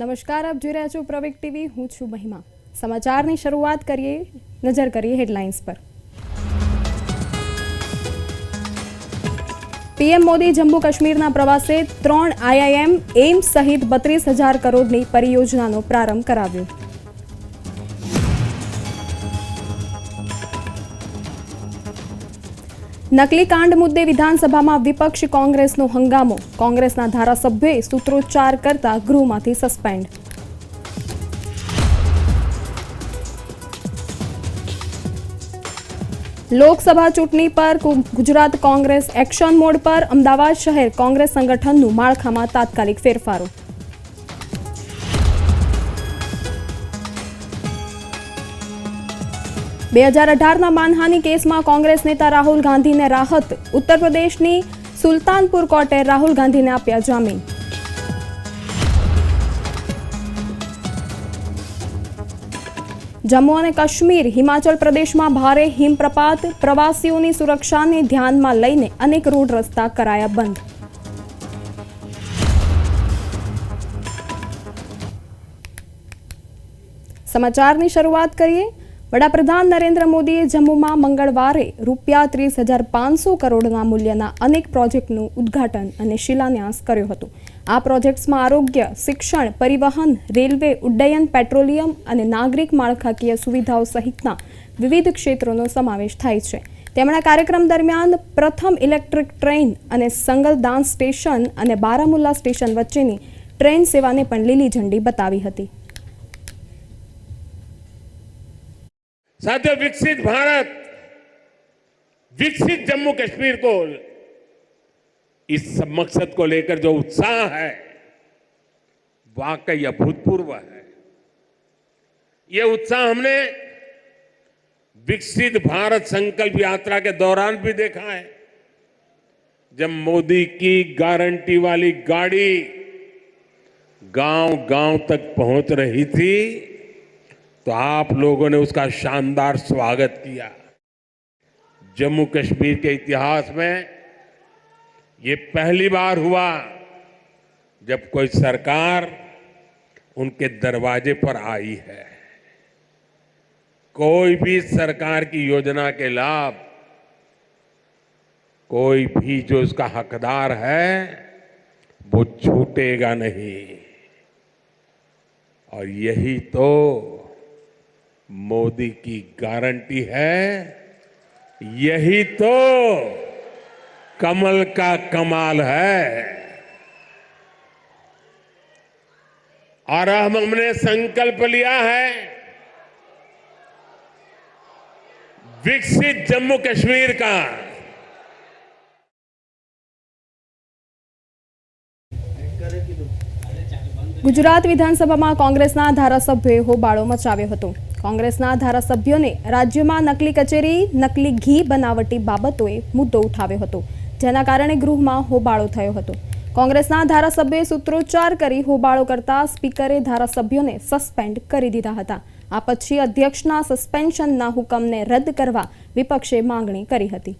નમસ્કાર, આપ જોઈ રહ્યા છો પ્રવેક ટીવી. હું છું મહિમા. સમાચારની શરૂઆત કરીએ, નજર કરીએ હેડલાઇન્સ પર. પીએમ મોદી જમ્મુ કાશ્મીરના પ્રવાસે ત્રણ આઈઆઈએમ એમ્સ સહિત બત્રીસ હજાર કરોડની પરિયોજનાનો પ્રારંભ કરાવ્યો. નકલી કાંડ મુદ્દે વિધાનસભામાં વિપક્ષ કોંગ્રેસનો હંગામો. કોંગ્રેસના ધારાસભ્યોએ સૂત્રોચ્ચાર કરતા ગૃહમાંથી સસ્પેન્ડ. લોકસભા ચૂંટણી પર ગુજરાત કોંગ્રેસ એક્શન મોડ પર અમદાવાદ શહેર કોંગ્રેસ સંગઠનનું માળખામાં તાત્કાલિક ફેરફારો. બે હજાર અઢારના માનહાનિ કેસમાં કોંગ્રેસ નેતા રાહુલ ગાંધીને રાહત ઉત્તર પ્રદેશની સુલતાનપુર કોર્ટે રાહુલ ગાંધીને આપ્યા જામીન. જમ્મુ અને કાશ્મીર, હિમાચલ પ્રદેશમાં ભારે હિમપ્રપાત, પ્રવાસીઓની સુરક્ષાને ધ્યાનમાં લઈને અનેક રોડ રસ્તા કરાયા બંધ. સમાચારની શરૂઆત કરીએ. વડાપ્રધાન નરેન્દ્ર મોદીએ જમ્મુમાં મંગળવારે રૂપિયા ત્રીસ હજાર પાંચસો કરોડના મૂલ્યના અનેક પ્રોજેક્ટનું ઉદ્ઘાટન અને શિલાન્યાસ કર્યો હતો. આ પ્રોજેક્ટ્સમાં આરોગ્ય, શિક્ષણ, પરિવહન, રેલવે, ઉડ્ડયન, પેટ્રોલિયમ અને નાગરિક માળખાકીય સુવિધાઓ સહિતના વિવિધ ક્ષેત્રોનો સમાવેશ થાય છે. તેમણે કાર્યક્રમ દરમિયાન પ્રથમ ઇલેક્ટ્રિક ટ્રેન અને સંગલદાન સ્ટેશન અને બારામુલ્લા સ્ટેશન વચ્ચેની ટ્રેન સેવાને પણ લીલી ઝંડી બતાવી હતી. साथियों विकसित भारत, विकसित जम्मू कश्मीर को इस मकसद को लेकर जो उत्साह है, वाकई अभूतपूर्व है। ये उत्साह हमने विकसित भारत संकल्प यात्रा के दौरान भी देखा है। जब मोदी की गारंटी वाली गाड़ी गाँव गाँव तक पहुँच रही थी तो आप लोगों ने उसका शानदार स्वागत किया। जम्मू कश्मीर के इतिहास में ये पहली बार हुआ जब कोई सरकार उनके दरवाजे पर आई है। कोई भी सरकार की योजना के लाभ, कोई भी जो उसका हकदार है, वो छूटेगा नहीं। और यही तो मोदी की गारंटी है यही तो कमल का कमाल है और हम हमने संकल्प लिया है विकसित जम्मू कश्मीर का ગુજરાત વિધાનસભામાં કોંગ્રેસના ધારાસભ્યોએ હોબાળો મચાવ્યો હતો કોંગ્રેસના ધારાસભ્યોને રાજ્યમાં નકલી કચેરી, નકલી ઘી બનાવટી બાબતોએ મુદ્દો ઉઠાવ્યો હતો, જેના કારણે ગૃહમાં હોબાળો થયો હતો. કોંગ્રેસના ધારાસભ્યોએ સૂત્રોચ્ચાર કરી હોબાળો કરતા સ્પીકરે ધારાસભ્યોને સસ્પેન્ડ કરી દીધા હતા. આ પછી અધ્યક્ષના સસ્પેન્શનના હુકમને રદ કરવા વિપક્ષે માંગણી કરી હતી.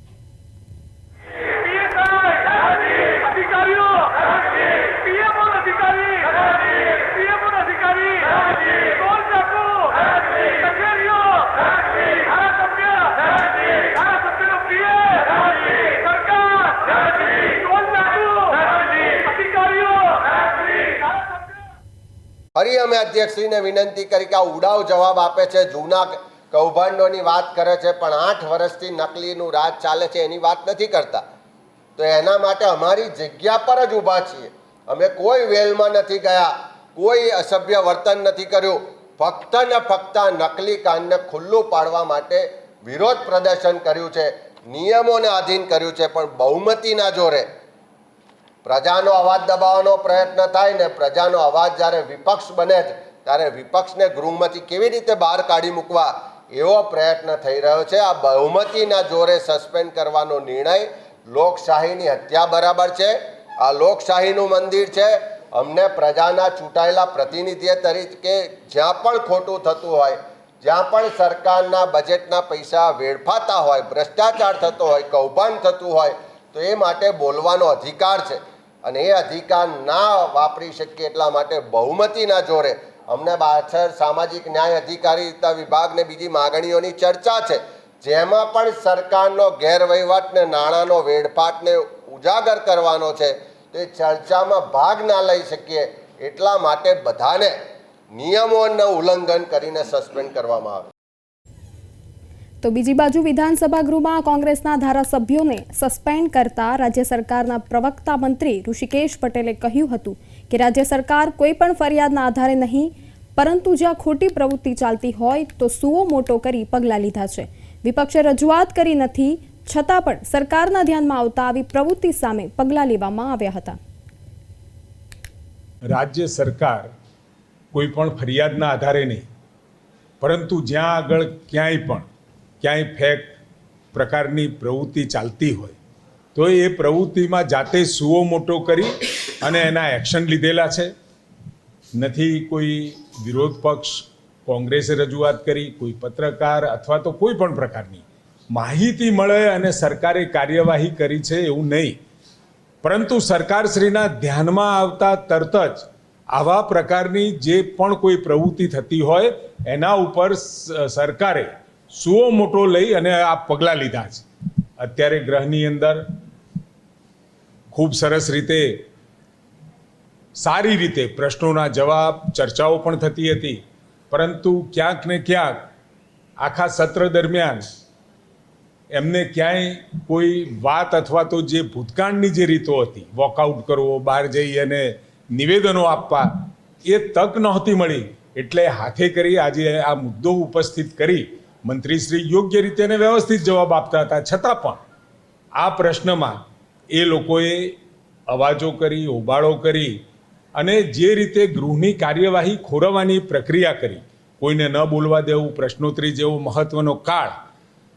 ફરી અમે અધ્યક્ષશ્રીને વિનંતી કરી કે આ ઉડાવ જવાબ આપે છે. જૂના કૌભાંડોની વાત કરે છે, પણ આઠ વર્ષથી નકલીનું રાજ ચાલે છે એની વાત નથી કરતા. તો એના માટે અમારી જગ્યા પર જ ઊભા છીએ. અમે કોઈ વેલમાં નથી ગયા, કોઈ અસભ્ય વર્તન નથી કર્યું. ફક્ત ને ફક્ત નકલી કાંડને ખુલ્લું પાડવા માટે વિરોધ પ્રદર્શન કર્યું છે, નિયમોને આધીન કર્યું છે, પણ બહુમતીના જોરે પ્રજાનો અવાજ દબાવવાનો પ્રયત્ન થાય ને પ્રજાનો અવાજ જ્યારે વિપક્ષ બને જ, ત્યારે વિપક્ષને ગૃહમાંથી કેવી રીતે બહાર કાઢી મૂકવા એવો પ્રયત્ન થઈ રહ્યો છે. આ બહુમતીના જોરે સસ્પેન્ડ કરવાનો નિર્ણય લોકશાહીની હત્યા બરાબર છે. આ લોકશાહીનું મંદિર છે. અમને પ્રજાના ચૂંટાયેલા પ્રતિનિધિ તરીકે જ્યાં પણ ખોટું થતું હોય, જ્યાં પણ સરકારના બજેટના પૈસા વેડફાતા હોય, ભ્રષ્ટાચાર થતો હોય, કૌભાંડ થતું હોય, તો એ માટે બોલવાનો અધિકાર છે. અને એ અધિકાર ના વાપરી શકીએ એટલા માટે બહુમતીના જોરે અમને પાછળ સામાજિક ન્યાય અધિકારીતા વિભાગને બીજી માગણીઓની ચર્ચા છે. જેમાં પણ સરકારનો ગેરવહીવટ ને નાણાંનો વેડફાટને ઉજાગર કરવાનો છે, તે ચર્ચામાં ભાગ ના લઈ શકીએ એટલા માટે બધાને નિયમોનું ઉલ્લંઘન કરીને સસ્પેન્ડ કરવામાં આવે. તો બીજી બાજુ વિધાનસભા ગૃહમાં કોંગ્રેસના ધારાસભ્યોને સસ્પેન્ડ કરતા રાજ્ય સરકારના પ્રવક્તા મંત્રી ઋષિકેશ પટેલે કહ્યું હતું કે રાજ્ય સરકાર કોઈ પણ ફરિયાદના આધારે નહીં, પરંતુ જ્યાં ખોટી પ્રવૃત્તિ ચાલતી હોય તો સુઓ મોટો કરી પગલાં લીધા છે. વિપક્ષે રજૂઆત કરી નથી, છતાં પણ સરકારના ધ્યાનમાં આવતા આવી પ્રવૃત્તિ સામે પગલાં લેવામાં આવ્યા હતા. રાજ્ય સરકાર કોઈ પણ ફરિયાદના આધારે નહીં, પરંતુ જ્યાં આગળ ક્યાંય પણ ક્યાંય ફેક પ્રકારની પ્રવૃત્તિ ચાલતી હોય, તો એ પ્રવૃત્તિમાં જાતે સુઓ મોટો કરી અને એના એક્શન લીધેલા છે. નથી કોઈ વિરોધ પક્ષ, કોંગ્રેસે રજૂઆત કરી, કોઈ પત્રકાર અથવા તો કોઈ પણ પ્રકારની માહિતી મળે અને સરકારે કાર્યવાહી કરી છે એવું નહીં. પરંતુ સરકારશ્રીના ધ્યાનમાં આવતા તરત જ આવા પ્રકારની જે પણ કોઈ પ્રવૃત્તિ થતી હોય, એના ઉપર સરકારે સુઓ મોટો લઈ અને આ પગલાં લીધા છે. અત્યારે ગ્રહની અંદર ખૂબ સરસ રીતે, સારી રીતે પ્રશ્નોના જવાબ, ચર્ચાઓ પણ થતી હતી. પરંતુ ક્યાંક ને ક્યાંક આખા સત્ર દરમિયાન એમને ક્યાંય કોઈ વાત અથવા તો જે ભૂતકાળની જે રીતો હતી વોકઆઉટ કરવો, બહાર જઈ અને નિવેદનો આપવા, એ તક નહોતી મળી. એટલે હાથે કરી આજે આ મુદ્દો ઉપસ્થિત કરી મંત્રીશ્રી યોગ્ય રીતે અને વ્યવસ્થિત જવાબ આપતા હતા. છતાં પણ આ પ્રશ્નમાં એ લોકોએ અવાજો કરી, હોબાળો કરી અને જે રીતે ગૃહની કાર્યવાહી ખોરવવાની પ્રક્રિયા કરી, કોઈને ન બોલવા દેવું, પ્રશ્નોત્તરી જેવો મહત્વનો કાળ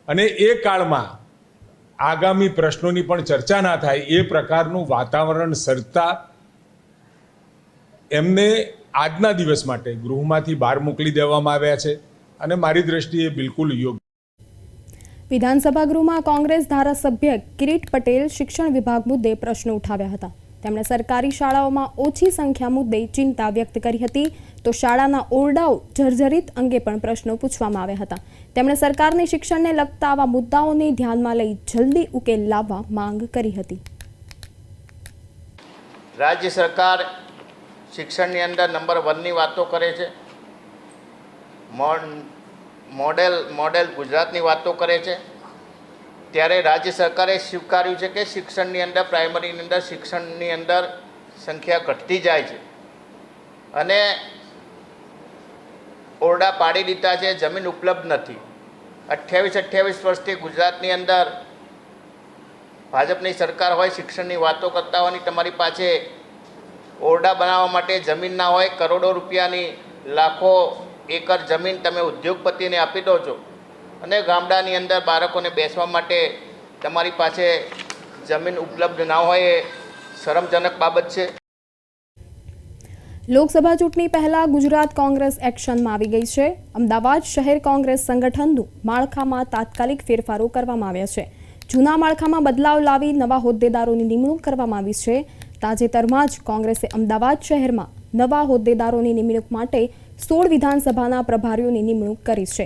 અને એ કાળમાં આગામી પ્રશ્નોની પણ ચર્ચા ના થાય, એ પ્રકારનું વાતાવરણ સર્જતા એમને આજના દિવસ માટે ગૃહમાંથી બહાર મોકલી દેવામાં આવ્યા છે. અને મારી દ્રષ્ટિએ બિલકુલ યોગ્ય. વિધાનસભા ગૃહમાં કોંગ્રેસ ધારાસભ્ય કિરીટ પટેલ શિક્ષણ વિભાગ મુદ્દે પ્રશ્નો ઉઠાવ્યા હતા. તેમણે સરકારી શાળાઓમાં ઓછી સંખ્યા મુદ્દે ચિંતા વ્યક્ત કરી હતી. તો શાળાના ઓરડાઓ જર્જરિત અંગે પણ પ્રશ્નો પૂછવામાં આવ્યા હતા. તેમણે સરકારને શિક્ષણને લગતા આવા મુદ્દાઓને ધ્યાનમાં લઈ જલ્દી ઉકેલ લાવવા માંગ કરી હતી. રાજ્ય સરકાર શિક્ષણની અંદર નંબર વનની વાતો કરે છે. મોડેલ મોડેલ ગુજરાતની વાતો કરે છે. ત્યારે રાજ્ય સરકારે સ્વીકાર્યું છે કે શિક્ષણની અંદર, પ્રાઇમરીની અંદર, શિક્ષણની અંદર સંખ્યા ઘટતી જાય છે. અને ઓરડા પાડી દીધા છે, જમીન ઉપલબ્ધ નથી. અઠ્યાવીસ અઠ્યાવીસ વર્ષથી ગુજરાતની અંદર ભાજપની સરકાર હોય, શિક્ષણની વાતો કરતા હોવાની તમારી પાસે ઓરડા બનાવવા માટે જમીન ના હોય, કરોડો રૂપિયાની લાખો એકર જમીન તમે ઉદ્યોગપતિને આપી દો છો. અને ગામડાની અંદર બાળકોને બેસવા માટે તમારી પાસે જમીન ઉપલબ્ધ ના હોય એ શરમજનક બાબત છે. લોકસભા ચૂંટણી પહેલા ગુજરાત કોંગ્રેસ એક્શનમાં આવી ગઈ છે. અમદાવાદ શહેર કોંગ્રેસ સંગઠનનું માળખામાં તાત્કાલિક ફેરફારો કરવામાં આવ્યા છે. જૂના માળખામાં બદલાવ લાવી નવા હોદ્દેદારોની નિમણૂક કરવામાં આવી છે. તાજેતરમાં જ કોંગ્રેસે અમદાવાદ શહેરમાં નવા હોદ્દેદારોની નિમણૂક માટે સોળ વિધાનસભાના પ્રભારીઓની નિમણૂક કરી છે.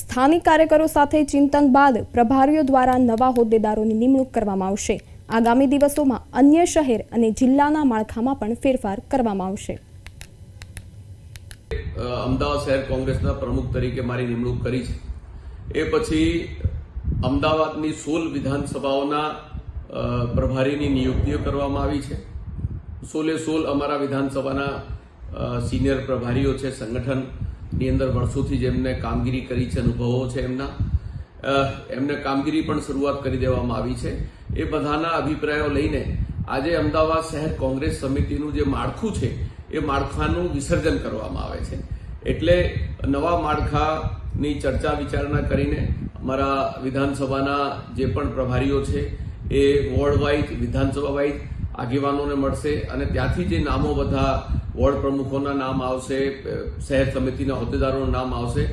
સ્થાનિક કાર્યકરો સાથે ચિંતન બાદ પ્રભારીઓ દ્વારા નવા હોદ્દેદારોની નિમણૂક કરવામાં આવશે. આગામી દિવસોમાં અન્ય શહેર અને જિલ્લાના માળખામાં પણ ફેરફાર કરવામાં આવશે. અમદાવાદ શહેર કોંગ્રેસના પ્રમુખ તરીકે મારી નિમણૂક કરી છે. એ પછી અમદાવાદની સોલ વિધાનસભાઓના પ્રભારીની નિયુક્તિઓ કરવામાં આવી છે. સોલે સોલ અમારા વિધાનસભાના સિનિયર પ્રભારીઓ છે, સંગઠનની અંદર વર્ષોથી જેમને કામગીરી કરી છે, અનુભવો છે એમના. એમને કામગીરી પણ શરૂઆત કરી દેવામાં આવી છે. એ બધાના અભિપ્રાયો લઈને આજે અમદાવાદ શહેર કોંગ્રેસ સમિતિનું જે માળખું છે, એ માળખાનું વિસર્જન કરવામાં આવે છે. એટલે નવા માળખાની ચર્ચા વિચારણા કરીને અમારા વિધાનસભાના જે પણ પ્રભારીઓ છે, એ વોર્ડ વાઇઝ વિધાનસભા વાઇઝ આગેવાનોને મળશે અને ત્યાંથી જે નામો બધા વોર્ડ પ્રમુખોના નામ આવશે શહેર સમિતિના હોદ્દેદારોના નામ આવશે,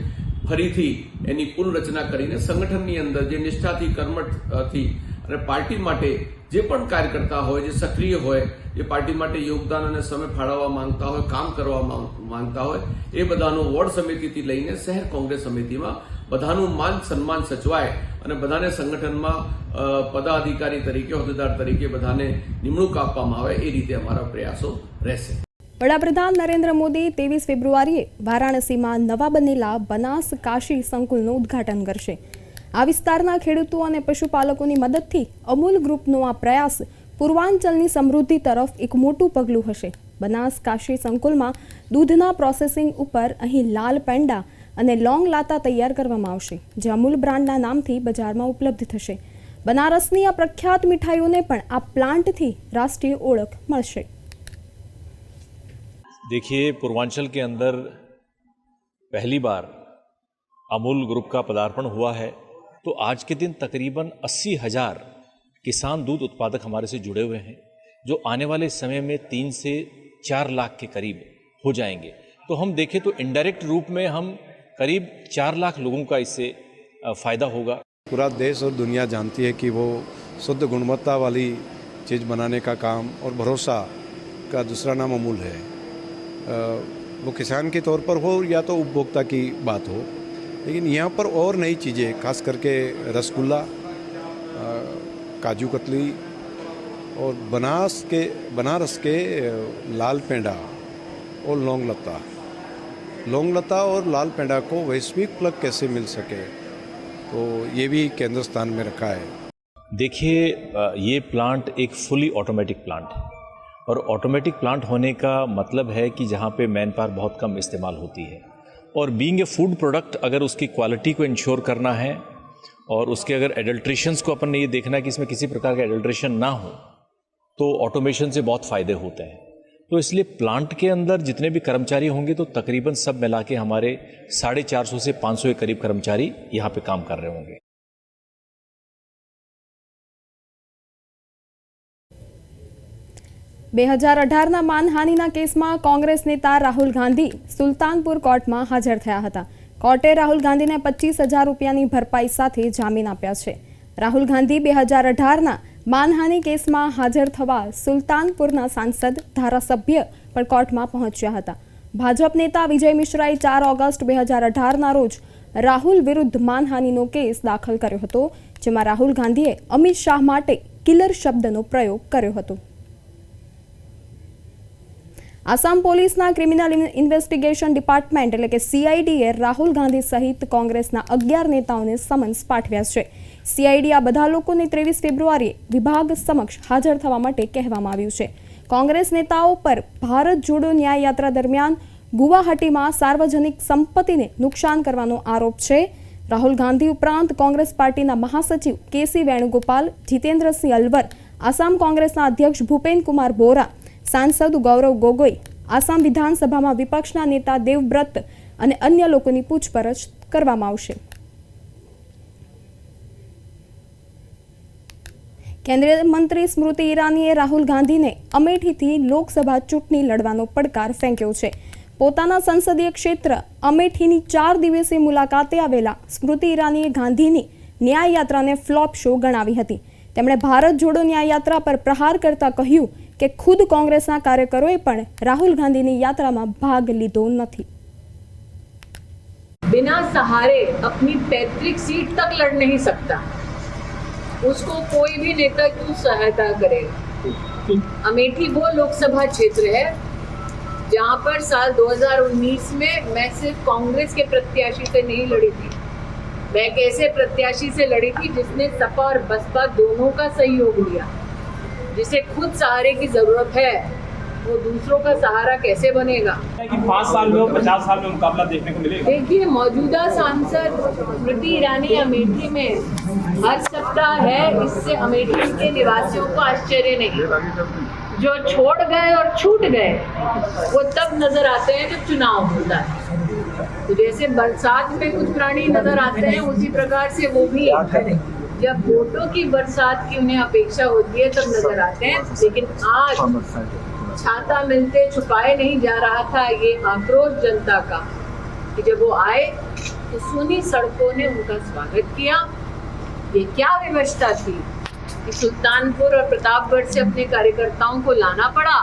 ફરીથી એની પુનઃરચના કરીને સંગઠનની અંદર જે નિષ્ઠાથી, કર્મઠથી અને પાર્ટી માટે જે પણ કાર્યકર્તા હોય, જે સક્રિય હોય જે પાર્ટી માટે યોગદાન અને સમય ફાળવવા માંગતા હોય, કામ કરવા માંગ- માંગતા હોય, એ બધાનો વોર્ડ સમિતિથી લઈને શહેર કોંગ્રેસ સમિતિમાં બધાનું માન સન્માન સચવાય અને બધાને સંગઠનમાં પદાધિકારી તરીકે, હોદ્દેદાર તરીકે બધાને નિમણૂક આપવામાં આવે એ રીતે અમારા પ્રયાસો રહેશે. વડાપ્રધાન નરેન્દ્ર મોદી ત્રેવીસ ફેબ્રુઆરીએ વારાણસીમાં નવા બનેલા બનાસ કાશી સંકુલનું ઉદ્ઘાટન કરશે. આ વિસ્તારના ખેડૂતો અને પશુપાલકોની મદદથી અમૂલ ગ્રુપનો આ પ્રયાસ પૂર્વાંચલની સમૃદ્ધિ તરફ એક મોટું પગલું હશે. બનાસ કાશી સંકુલમાં દૂધના પ્રોસેસિંગ ઉપર અહીં લાલ પેંડા અને લોંગ લાતા તૈયાર કરવામાં આવશે જે અમૂલ બ્રાન્ડના નામથી બજારમાં ઉપલબ્ધ થશે બનારસની આ પ્રખ્યાત મીઠાઈઓને પણ આ પ્લાન્ટથી રાષ્ટ્રીય ઓળખ મળશે देखिए पूर्वांचल के अंदर पहली बार अमूल ग्रुप का पदार्पण हुआ है तो आज के दिन तकरीबन अस्सी हजार किसान दूध उत्पादक हमारे से जुड़े हुए हैं जो आने वाले समय में तीन से चार लाख के करीब हो जाएंगे तो हम देखें तो इनडायरेक्ट रूप में हम करीब चार लाख लोगों का इससे फ़ायदा होगा। पूरा देश और दुनिया जानती है कि वो शुद्ध गुणवत्ता वाली चीज़ बनाने का काम और भरोसा का दूसरा नाम अमूल है। वो किसान के तौर पर हो या तो उपभोक्ता की बात हो, लेकिन यहाँ पर और नई चीज़ें, खास करके रसगुल्ला काजू कतली और बनास के, बनारस के लाल पेंडा और लौंग लता लौंग लता और लाल पेंडा को वैश्विक प्लग कैसे मिल सके? तो ये भी केंद्र स्थान में रखा है। देखिए ये प्लांट एक फुली ऑटोमेटिक प्लांट है। और ऑटोमेटिक प्लांट होने का मतलब है कि जहाँ पे मैन पावर बहुत कम इस्तेमाल होती है। और बीइंग ए फ़ूड प्रोडक्ट अगर उसकी क्वालिटी को इंश्योर करना है, और उसके अगर एडल्ट्रेशंस को अपन ने ये देखना है कि इसमें किसी प्रकार का एडल्ट्रेशन ना हो तो ऑटोमेशन से बहुत फ़ायदे होते हैं। तो इसलिए प्लांट के अंदर जितने भी कर्मचारी होंगे तो तकरीबन सब मिला के हमारे साढ़े चार सौ से पाँच सौ के करीब कर्मचारी यहाँ पे काम कर रहे होंगे બે હજાર અઢારના માનહાનિના કેસમાં કોંગ્રેસ નેતા રાહુલ ગાંધી સુલતાનપુર કોર્ટમાં હાજર થયા હતા કોર્ટે રાહુલ ગાંધીને પચીસ હજાર રૂપિયાની ભરપાઈ સાથે જામીન આપ્યા છે રાહુલ ગાંધી બે હજાર અઢારના માનહાનિ કેસમાં હાજર થવા સુલતાનપુરના સાંસદ ધારાસભ્ય પણ કોર્ટમાં પહોંચ્યા હતા. ભાજપ નેતા વિજય મિશ્રાએ ચાર ઓગસ્ટ બે હજાર અઢારના રોજ રાહુલ વિરુદ્ધ માનહાનિનો કેસ દાખલ કર્યો હતો, જેમાં રાહુલ ગાંધીએ અમિત શાહ માટે કિલર શબ્દનો પ્રયોગ કર્યો હતો. આસામ પોલીસના ક્રિમિનલ ઇન્વેસ્ટિગેશન ડિપાર્ટમેન્ટ એટલે કે સીઆઈડીએ રાહુલ ગાંધી સહિત કોંગ્રેસના અગિયાર નેતાઓને સમન્સ પાઠવ્યા છે. સીઆઈડી આ બધા લોકોને ત્રેવીસ ફેબ્રુઆરીએ વિભાગ સમક્ષ હાજર થવા માટે કહેવામાં આવ્યું છે. કોંગ્રેસ નેતાઓ પર ભારત જોડો ન્યાય યાત્રા દરમિયાન ગુવાહાટીમાં સાર્વજનિક સંપત્તિને નુકસાન કરવાનો આરોપ છે. રાહુલ ગાંધી ઉપરાંત કોંગ્રેસ પાર્ટીના મહાસચિવ કેસી વેણુગોપાલ, જીતેન્દ્રસિંહ અલવર, આસામ કોંગ્રેસના અધ્યક્ષ ભૂપેન કુમાર બોરા, સાંસદ ગૌરવ ગોગોઈ, આસામ વિધાનસભામાં વિપક્ષના નેતા દેવવ્રત અને અન્ય લોકોની પૂછપરછ કરવામાં આવશે. કેન્દ્રીય મંત્રી સ્મૃતિ ઈરાનીએ રાહુલ ગાંધીને અમેઠીથી લોકસભા ચૂંટણી લડવાનો પડકાર ફેંક્યો છે પોતાના સંસદીય ક્ષેત્ર અમેઠીની ચાર દિવસીય મુલાકાતે આવેલા સ્મૃતિ ઈરાનીએ ગાંધીની ન્યાય યાત્રાને ફ્લોપ શો ગણાવી હતી તેમણે ભારત જોડો ન્યાય યાત્રા પર પ્રહાર કરતા કહ્યું કે ખુદ કોંગ્રેસના કાર્યકરોએ પણ રાહુલ ગાંધીની યાત્રામાં ભાગ લીધો નથી बिना सहारे अपनी पैतृक सीट तक लड़ नहीं सकता उसको कोई भी नेता क्यों सहायता करेगा अमेठी वो लोकसभा क्षेत्र है, जहाँ पर साल 2019 में मैं सिर्फ़ कांग्रेस के प्रत्याशी से नहीं लड़ी थी। मैं कैसे प्रत्याशी से लड़ी थी? जिसने सपा और बसपा दोनों का सहयोग लिया, जिसे खुद सहारे की ज़रूरत है। वो दूसरों का सहारा कैसे बनेगा? कि पाँच साल में पचास साल में मुकाबला देखने को मिलेगा? देखिए मौजूदा सांसद स्मृति ईरानी अमेठी में हर सप्ताह है इससे अमेठी के निवासियों को आश्चर्य नहीं। जो छोड़ गए और छूट गए वो तब नज़र आते हैं जब चुनाव होता है। तो जैसे बरसात में कुछ प्राणी नज़र आते हैं उसी प्रकार से वो भी जब वोटों की बरसात की उन्हें अपेक्षा होती है तब नज़र आते हैं। लेकिन आज छाता मिलते छुपाए नहीं जा रहा था ये आक्रोश जनता का कि जब वो आए तो सुनी सड़कों ने उनका स्वागत किया। ये क्या व्यवस्था थी कि सुल्तानपुर और प्रतापगढ़ से अपने कार्यकर्ताओं को लाना पड़ा?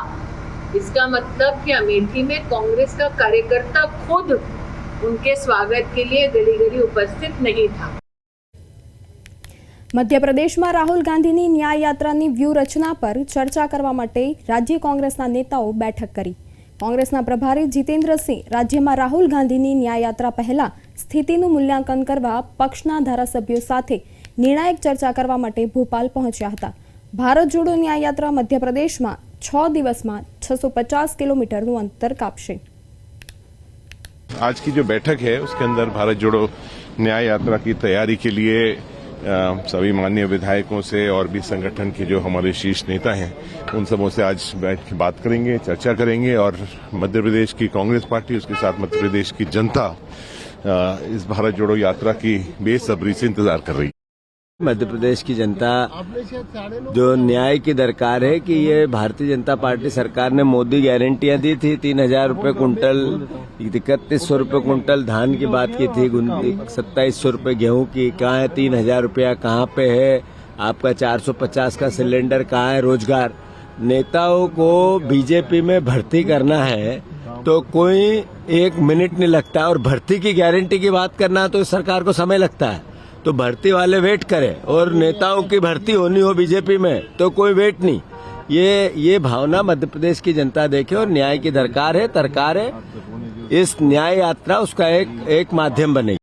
इसका मतलब कि अमेठी में कांग्रेस का कार्यकर्ता खुद उनके स्वागत के लिए गली गली उपस्थित नहीं था। મધ્યપ્રદેશમાં રાહુલ ગાંધીની ન્યાય યાત્રાની વ્યૂહરચના પર ચર્ચા કરવા માટે રાજ્ય કોંગ્રેસના નેતાઓ બેઠક કરી કોંગ્રેસના પ્રભારી જીતેન્દ્રસિંહ રાજ્યમાં રાહુલ ગાંધીની ન્યાય યાત્રા પહેલા સ્થિતિનું મૂલ્યાંકન કરવા પક્ષના ધારાસભ્યો સાથે નિર્ણાયક ચર્ચા કરવા માટે ભોપાલ પહોંચ્યા હતા ભારત જોડો ન્યાય યાત્રા મધ્યપ્રદેશમાં છ દિવસમાં છસો પચાસ કિલોમીટરનું અંતર કાપશે आज की जो बैठक है उसके अंदर भारत जोड़ो न्याय यात्रा की तैयारी के लिए अ, सभी माननीय विधायकों से और भी संगठन के जो हमारे शीर्ष नेता हैं, उन सबों से आज बैठ के बात करेंगे, चर्चा करेंगे और मध्य प्रदेश की कांग्रेस पार्टी, उसके साथ मध्य प्रदेश की जनता इस भारत जोड़ो यात्रा की बेसब्री से इंतज़ार कर रही है। मध्य प्रदेश की जनता जो न्याय की दरकार है कि ये भारतीय जनता पार्टी सरकार ने मोदी गारंटियाँ दी थी तीन हज़ार रुपये कुंटल इकतीस सौ रुपये कुंटल धान की बात की थी सत्ताईस सौ रुपये गेहूँ की कहाँ है तीन हज़ार रूपया कहाँ पे है आपका चार सौ पचास का सिलेंडर कहाँ है रोज़गार। नेताओं को बीजेपी में भर्ती करना है तो कोई एक मिनट नहीं लगता और भर्ती की गारंटी की बात करना तो सरकार को समय लगता है। तो भर्ती वाले वेट करें और नेताओं की भर्ती होनी हो बीजेपी में तो कोई वेट नहीं ये ये भावना मध्य प्रदेश की जनता देखे और न्याय की दरकार है तरकार है इस न्याय यात्रा उसका एक एक माध्यम बनेगी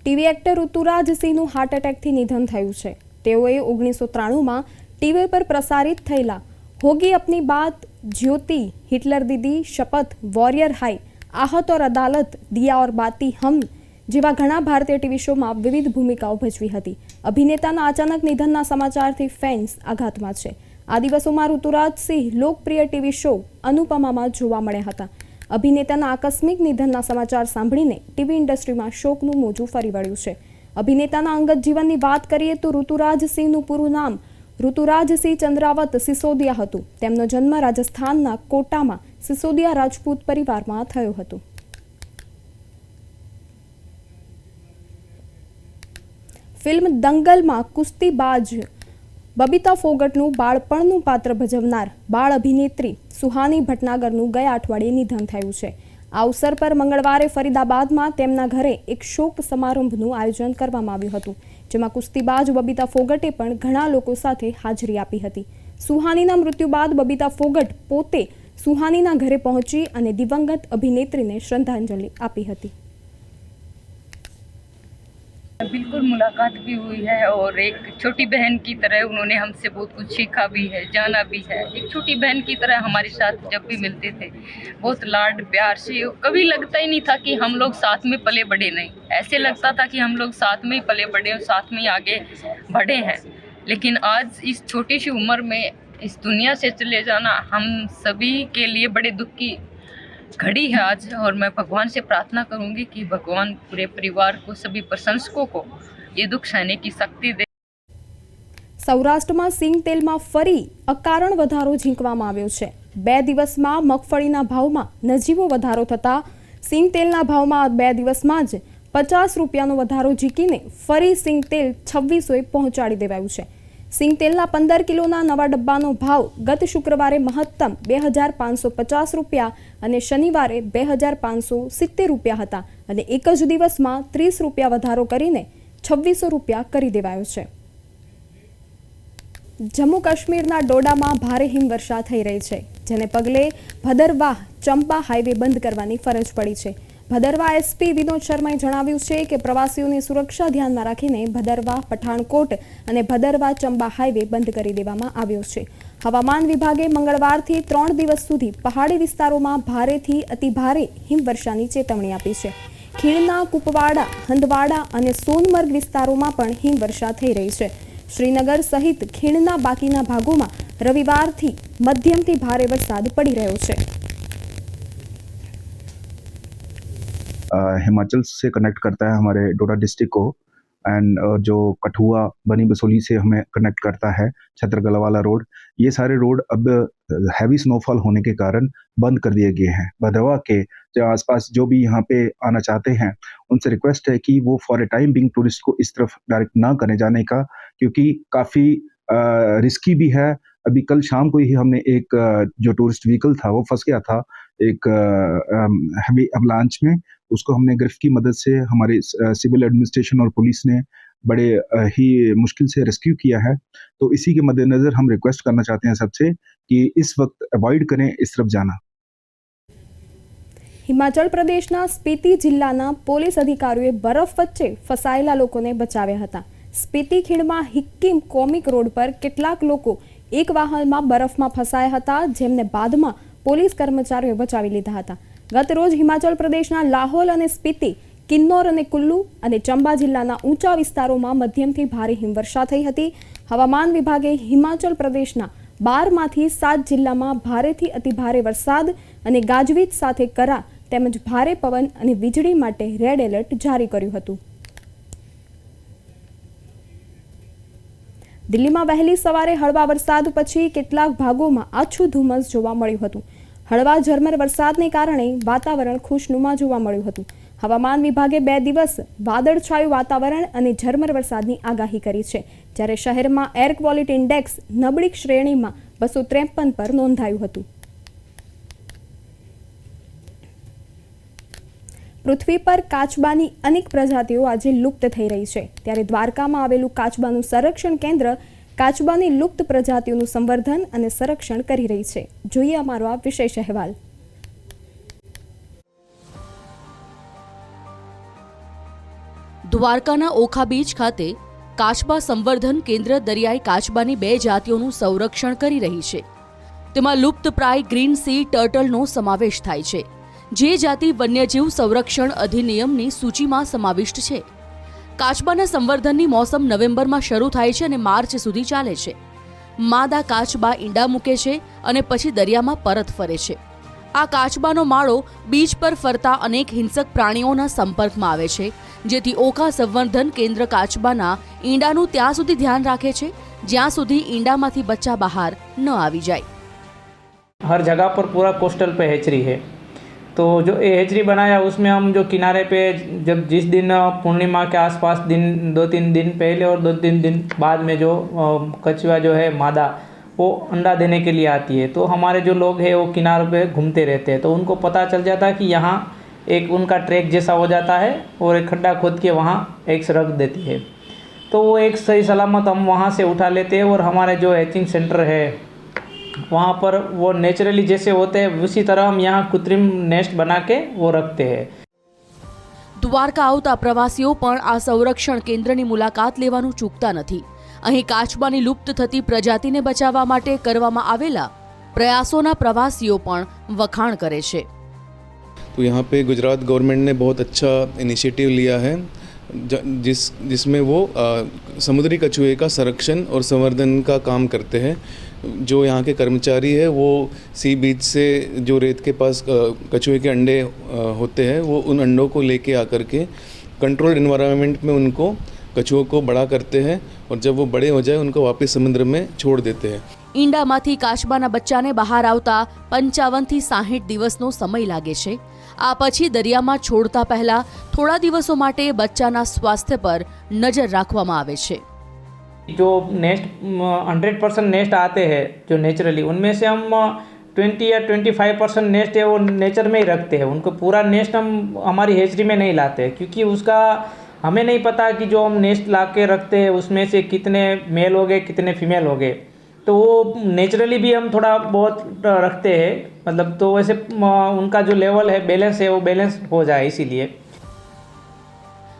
ટીવી એક્ટર ઋતુરાજ સિંહનું હાર્ટ એટેકથી નિધન થયું છે તેઓએ ઓગણીસો ત્રાણુંમાં ટીવી પર પ્રસારિત થયેલા હોગી અપની બાત જ્યોતિ હિટલર દીદી શપથ વોરિયર હાઈ આહત ઓર અદાલત દિયા ઓર બાતી હમ જેવા ઘણા ભારતીય ટીવી શોમાં વિવિધ ભૂમિકાઓ ભજવી હતી. અભિનેતાના અચાનક નિધનના સમાચારથી ફેન્સ આઘાતમાં છે. આ દિવસોમાં ઋતુરાજ સિંહ લોકપ્રિય ટીવી શો અનુપમામાં જોવા મળ્યા હતા. અભિનેતાના આકસ્મિક નિધનના સમાચાર સાંભળીને ટીવી ઇન્ડસ્ટ્રીમાં શોકનું મોજું ફરી વળ્યું છે. અભિનેતાના અંગત જીવનની વાત કરીએ તો ઋતુરાજ સિંહનું પૂરું નામ ઋતુરાજસિંહ ચંદ્રાવત સિસોદિયા હતું. તેમનો જન્મ રાજસ્થાનના કોટામાં સિસોદિયા રાજપૂત પરિવારમાં થયો હતો. ફિલ્મ દંગલમાં કુસ્તીબાજ બબીતા ફોગટનું બાળપણનું પાત્ર ભજવનાર બાળ અભિનેત્રી સુહાની ભટનાગરનું ગયા અઠવાડિયે નિધન થયું છે. આ અવસર પર મંગળવારે ફરીદાબાદમાં તેમના ઘરે એક શોક સમારંભનું આયોજન કરવામાં આવ્યું હતું, જેમાં કુસ્તીબાજ બબીતા ફોગટે પણ ઘણા લોકો સાથે હાજરી આપી હતી. સુહાનીના મૃત્યુ બાદ બબીતા ફોગટ પોતે સુહાનીના ઘરે પહોંચી અને દિવંગત અભિનેત્રીને શ્રદ્ધાંજલિ આપી હતી. बिल्कुल मुलाकात भी हुई है और एक छोटी बहन की तरह उन्होंने हमसे बहुत कुछ सीखा भी है, जाना भी है। एक छोटी बहन की तरह हमारे साथ जब भी मिलते थे, बहुत लाड, प्यार से, कभी लगता ही नहीं था कि हम लोग साथ में पले बढ़े नहीं। ऐसे लगता था कि हम लोग साथ में ही पले बढ़े और साथ में ही आगे बढ़े हैं। लेकिन आज इस छोटी सी उम्र में इस दुनिया से चले जाना हम सभी के लिए बड़े दुख की घड़ी है आज और मैं भगवान से प्रार्थना करूंगी कि भगवान पूरे परिवार को सभी प्रशंसकों को ये दुख सहने की शक्ति दे સૌરાષ્ટ્રમાં સિંગ તેલમાં ફરી અકારણ વધારો ઝીંકવામાં આવ્યો છે બે દિવસમાં મગફળીના ભાવમાં નજીવો વધારો થતાં સિંગ તેલના ભાવમાં બે દિવસમાં જ પચાસ રૂપિયાનો વધારો ઝીકીને ફરી સિંગ તેલ છવ્વીસોએ પહોંચાડી દેવાયું છે સિંગ તેલના પંદર કિલોના નવા ડબ્બાનો ભાવ ગત શુક્રવારે મહત્તમ બે હજાર પાંચસો પચાસ રૂપિયા અને શનિવારે બે હજાર પાંચસો સિત્તેર રૂપિયા હતા અને એક જ દિવસમાં ત્રીસ રૂપિયા વધારો કરીને છવ્વીસો રૂપિયા કરી દેવાયો છે. જમ્મુ કાશ્મીરના ડોડામાં ભારે હિમવર્ષા થઈ રહી છે, જેને પગલે ભદરવાહ, ચંપા હાઈવે બંધ કરવાની ફરજ પડી છે. ભદરવા એસપી વિનોદ શર્માએ જણાવ્યું છે કે પ્રવાસીઓની સુરક્ષા ધ્યાનમાં રાખીને ભદરવા, પઠાણકોટ અને ભદરવા ચંબા હાઈવે બંધ કરી દેવામાં આવ્યો છે. હવામાન વિભાગે મંગળવારથી ત્રણ દિવસ સુધી પહાડી વિસ્તારોમાં ભારેથી અતિભારે હિમવર્ષાની ચેતવણી આપી છે. ખીણના, કુપવાડા, હંદવાડા અને સોનમર્ગ વિસ્તારોમાં પણ હિમવર્ષા થઈ રહી છે. શ્રીનગર સહિત ખીણના બાકીના ભાગોમાં રવિવારથી મધ્યમથી ભારે વરસાદ પડી રહ્યો છે. हिमाचल से कनेक्ट करता है हमारे डोडा डिस्ट्रिक्ट को। एंड जो कठुआ, बनी बसोली से हमें कनेक्ट करता है छत्रगला वाला रोड ये सारे रोड अब हैवी स्नोफॉल होने के कारण बंद कर दिए गए हैं। भद्रवा के जो आसपास जो भी यहाँ पे आना चाहते हैं, उनसे रिक्वेस्ट है कि वो for a time being tourist को इस तरफ़ डायरेक्ट ना करें जाने का, क्योंकि काफ़ी रिस्की भी है अभी कल शाम को ही हमने एक अ, जो टूरिस्ट व्हीकल था वो फंस गया था एक हैवी अवलांच में उसको हमने गिरफ्त की मदद से हमारे सिविल एडमिनिस्ट्रेशन और पुलिस ने बड़े अ, ही मुश्किल से रेस्क्यू किया है तो इसी के मद्देनज़र हम रिक्वेस्ट करना चाहते हैं सबसे कि इस वक्त अवॉइड करें इस तरफ जाना હિમાચલ પ્રદેશના સ્પીતિ જિલ્લાના પોલીસ અધિકારીઓએ બરફ વચ્ચે ફસાયેલા લોકોને બચાવ્યા હતા સ્પીતિ ખીણમાં હિક્કીમ કોમિક રોડ પર કેટલાક લોકો એક વાહનમાં બરફમાં ફસાયા હતા, જેમને બાદમાં પોલીસ કર્મચારીઓએ બચાવી લીધા હતા. ગત રોજ હિમાચલ પ્રદેશના લાહોલ અને સ્પીતિ, કિન્નોર અને કુલ્લુ અને ચંબા જિલ્લાના ઊંચા વિસ્તારોમાં મધ્યમથી ભારે હિમવર્ષા થઈ હતી. હવામાન વિભાગે હિમાચલ પ્રદેશના બારમાંથી સાત જિલ્લામાં ભારેથી અતિભારે વરસાદ અને ગાજવીજ સાથે કરા તેમજ ભારે પવન અને વીજળી માટે રેડ એલર્ટ જારી કર્યું હતું. દિલ્હીમાં વહેલી સવારે હળવા વરસાદ પછી કેટલાક ભાગોમાં આછું ધુમ્મસ જોવા મળ્યું હતું. હળવા ઝરમર વરસાદને કારણે વાતાવરણ ખુશનુમા જોવા મળ્યું હતું. હવામાન વિભાગે બે દિવસ વાદળછાયું વાતાવરણ અને ઝરમર વરસાદની આગાહી કરી છે, જ્યારે શહેરમાં એર ક્વોલિટી ઇન્ડેક્સ નબળી શ્રેણીમાં બસો ત્રેપન પર નોંધાયું હતું. પૃથ્વી પર કાચબાની અનેક પ્રજાતિઓ આજે લુપ્ત થઈ રહી છે. ત્યારે દ્વારકામાં આવેલું કાચબાનું સંરક્ષણ કેન્દ્ર કાચબાની લુપ્ત પ્રજાતિઓનું સંવર્ધન અને સંરક્ષણ કરી રહી છે. જોઈએ અમારો આ વિશેષ અહેવાલ. દ્વારકાના ઓખા બીચ ખાતે કાચબા સંવર્ધન કેન્દ્ર દરિયાઈ કાચબાની બે જાતિઓનું સંરક્ષણ કરી રહી છે. તેમાં લુપ્તપ્રાય ગ્રીન સી ટર્ટલનો સમાવેશ થાય છે. જે જાતિ વન્યજીવ સંરક્ષણ અધિનિયમની સૂચિમાં સમાવિષ્ટ છે. કાચબાના સંવર્ધનની મોસમ નવેમ્બરમાં શરૂ થાય છે અને માર્ચ સુધી ચાલે છે. માદા કાચબા ઈંડા મૂકે છે અને પછી દરિયામાં પરત ફરે છે. આ કાચબાનો માળો બીચ પર ફરતા અનેક હિંસક પ્રાણીઓના સંપર્કમાં આવે છે, જેથી ઓખા સંવર્ધન કેન્દ્ર કાચબાના ઈંડાનું ત્યાં સુધી ધ્યાન રાખે છે, જ્યાં સુધી ઈંડામાંથી બચ્ચા બહાર ન આવી જાય. હર જગા પર પૂરા કોસ્ટલ પે હેચરી હૈ. तो जो ये हैचरी बनाया, उसमें हम जो किनारे पे जब जिस दिन पूर्णिमा के आसपास दिन, दो तीन दिन पहले और दो तीन दिन बाद में जो कछुआ जो है, मादा, वो अंडा देने के लिए आती है। तो हमारे जो लोग हैं, वो किनारों पे घूमते रहते हैं। तो उनको पता चल जाता है कि यहाँ एक उनका ट्रैक जैसा हो जाता है और एक खड्डा खोद के वहाँ एग्स रख देती है। तो वो एक सही सलामत हम वहाँ से उठा लेते हैं और हमारे जो हैचिंग सेंटर है वहाँ पर वो नेचुरली जैसे होते हैं उसी तरह हम यहाँ कृत्रिम नेस्ट बना के वो रखते हैं દ્વારકા આવતા પ્રવાસીઓ પણ આ સંરક્ષણ કેન્દ્રની મુલાકાત લેવાનું ચૂકતા નથી અહીં કાચબાની લુપ્ત થતી પ્રજાતિને બચાવવા માટે કરવામાં આવેલા પ્રયાસોના પ્રવાસીઓ પણ વખાણ કરે છે तो यहाँ पे गुजरात गवर्नमेंट ने बहुत अच्छा इनिशिएटिव लिया है ज- जिस जिसमें वो अ, समुद्री कछुए का संरक्षण और संवर्धन का काम करते हैं जो यहाँ के कर्मचारी है वो सी बीच से जो रेत के पास अ, कछुए के अंडे अ, होते हैं वो उन अंडों को लेके आकर के कंट्रोल्ड इन्वायरमेंट में उनको कछुओं को बड़ा करते हैं और जब वो बड़े हो जाए उनको वापस समुद्र में छोड़ देते हैं ઈંડામાંથી કાચબાના બચ્ચાને બહાર આવતા પંચાવનથી સાહીઠ દિવસનો સમય લાગે છે આ પછી દરિયામાં છોડતા પહેલા થોડા દિવસો માટે બચ્ચાના સ્વાસ્થ્ય પર નજર રાખવામાં આવે છે जो नेस्ट हंड्रेड परसेंट नेस्ट आते हैं, जो नेचुरली उनमें से हम ट्वेंटी या ट्वेंटी फाइव परसेंट नेस्ट है, वो नेचर में ही रखते हैं। उनको पूरा नेस्ट हम, हमारी हेचरी में नहीं लाते क्योंकि उसका हमें नहीं पता कि जो हम नेस्ट ला के रखते हैं, उसमें से कितने मेल हो गए, कितने फीमेल हो गए। तो वो नेचुरली भी हम थोड़ा बहुत रखते हैं मतलब तो वैसे उनका जो लेवल है बैलेंस है, वो बैलेंस हो जाए, इसीलिए।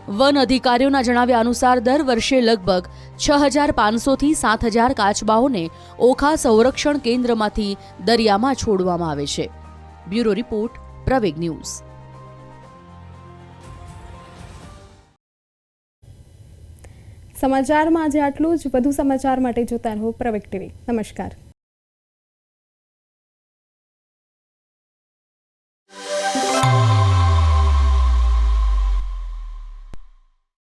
વન અધિકારીઓના જણાવ્યા અનુસાર દર વર્ષે લગભગ છ હજાર પાંચસોથી સાત હજાર કાચબાઓને ઓખા સંરક્ષણ કેન્દ્રમાંથી દરિયામાં છોડવામાં આવે છે. Bureau report, Praveg news. સમાચારમાં આજે આટલું જ. વધુ સમાચાર માટે જોતા રહો પ્રવેક ટીવી. નમસ્કાર.